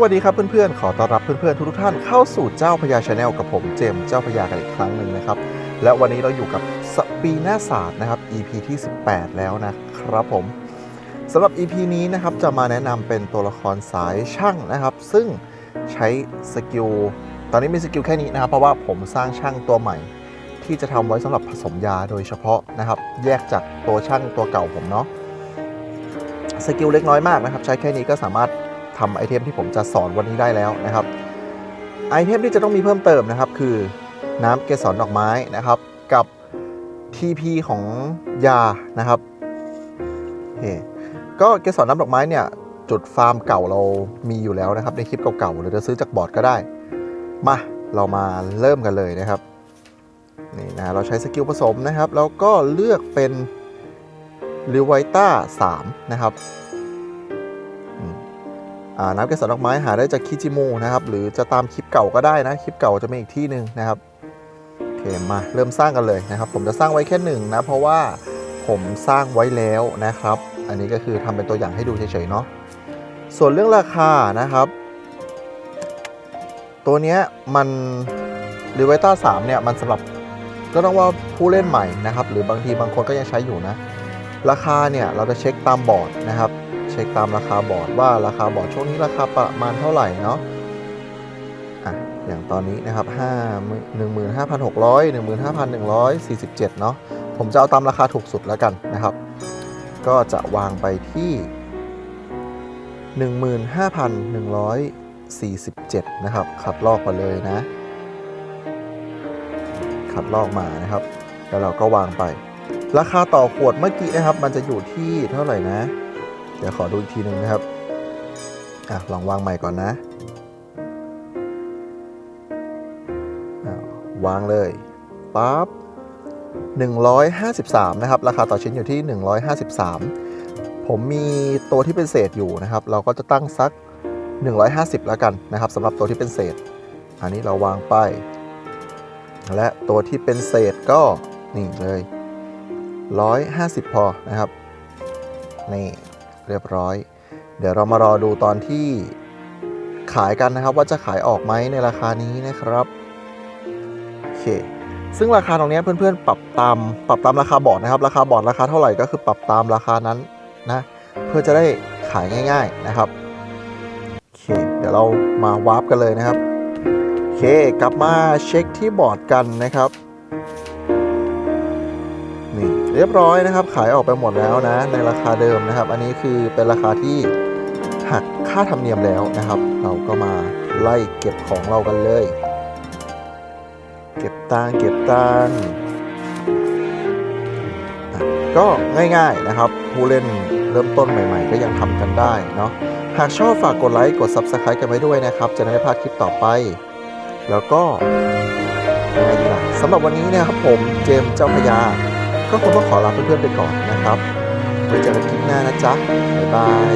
วัสดีครับเพื่อนๆ ขอต้อนรับเพื่อนๆ ทุกๆท่านเข้าสู่เจ้าพญาชาแนลกับผมเจมส์เจ้าพญากันอีกครั้งหนึ่งนะครับ และวันนี้เราอยู่กับสปีนาศาสตร์นะครับ EP ที่ 18 แล้วนะครับผมสำหรับ EP นี้นะครับจะมาแนะนำเป็นตัวละครสายช่างนะครับ ซึ่งใช้สกิลตอนนี้มีสกิลแค่นี้นะครับ เพราะว่าผมสร้างช่างตัวใหม่ ที่จะทำไว้สำหรับผสมยาโดยเฉพาะนะครับ แยกจากตัวช่างตัวเก่าผมเนาะสกิลเล็กน้อยมากนะครับ ใช้แค่นี้ก็สามารถ ทำไอเทมที่ผมจะสอนวันนี้ได้แล้วนะครับไอเทมที่จะต้องมีเพิ่มเติมนะครับ คือน้ำเกสรดอกไม้นะครับ กับ TP ของยานะครับเก็เกสรน้ำดอกไม้เนี่ยจุดฟาร์มเก่าเรามีอยู่แล้วนะครับ ในคลิปเก่าๆหรือจะซื้อจากบอร์ดก็ได้ มาเรามาเริ่มกันเลยนะครับนี่นะเราใช้สกิลผสมนะครับ แล้วก็เลือกเป็นริวไวต้า3นะครับ น้ำเกสรดอกไม้หาได้จากคิจิมูนะครับ หรือจะตามคลิปเก่าก็ได้นะ คลิปเก่าจะมีอีกที่หนึ่งนะครับโอเคมาเริ่มสร้างกันเลยนะครับ ผมจะสร้างไว้แค่หนึ่งนะ เพราะว่าผมสร้างไว้แล้วนะครับ อันนี้ก็คือทำเป็นตัวอย่างให้ดูเฉยๆเนาะ ส่วนเรื่องราคานะครับ ตัวเนี้ยมันริวไวต้า3เนี่ยมันสำหรับก็ต้องว่าผู้เล่นใหม่นะครับ หรือบางทีบางคนก็ยังใช้อยู่นะ ราคาเนี่ยเราจะเช็คตามบอร์ดนะครับ เช็คตามราคาบอร์ดว่าราคาบอร์ดช่วงนี้ราคาประมาณเท่าไหร่เนาะอะอย่างตอนนี้นะครับ5 15,600 15,147เนาะผมจะเอาตามราคาถูกสุดแล้วกันนะครับ ก็จะวางไปที่ 15,147 นะครับ คัดลอกมาเลยนะ คัดลอกมานะครับ แล้วเราก็วางไป ราคาต่อขวดเมื่อกี้นะครับ มันจะอยู่ที่เท่าไหร่นะ ดี๋ยวขอดูอีกทีหนึ่งนะครับอะลองวางใหม่ก่อนนะววางเลยปั๊บ153 นะครับ ราคาต่อชิ้นอยู่ที่ 153 ผมมีตัวที่เป็นเศษอยู่นะครับ เราก็จะตั้งสัก 150 แล้วกันนะครับสำหรับตัวที่เป็นเศษ อันนี้เราวางไป และตัวที่เป็นเศษก็นี่เลย 150 พอนะครับ นี่ เรียบร้อย เดี๋ยวเรามารอดูตอนที่ขายกันนะครับ ว่าจะขายออกไหมในราคานี้นะครับโอเคซึ่งราคาตรงนี้เพื่อนๆ ปรับตามปรับตามราคาบอร์ดนะครับ ราคาบอร์ดราคาเท่าไหร่ก็คือปรับตามราคานั้นนะเพื่อจะได้ขายง่าย ๆนะครับโอเคเดี๋ยวเรามาวาร์ปกันเลยนะครับโอเคกลับมาเช็คที่บอร์ดกันนะครับ เรียบร้อยนะครับ ขายออกไปหมดแล้วนะ ในราคาเดิมนะครับ อันนี้คือเป็นราคาที่หักค่าธรรมเนียมแล้วนะครับ เราก็มาไล่เก็บของเรากันเลย เก็บตังเก็บตังก็ง่าย ๆนะครับ ผู้เล่นเริ่มต้นใหม่ ๆ ก็ยังทำกันได้เนาะหากชอบฝากกดไลค์กด Subscribe กันไว้ด้วยนะครับ จะได้ไม่พลาดคลิปต่อไป แล้วก็ยังไงดีล่ะสำหรับวันนี้นะครับผมเจมเจ้าพญา ก็คงต้องขอลาเพื่อนๆไปก่อนนะครับไว้เจอกันคลิปหน้านะจ๊ะบ๊ายบาย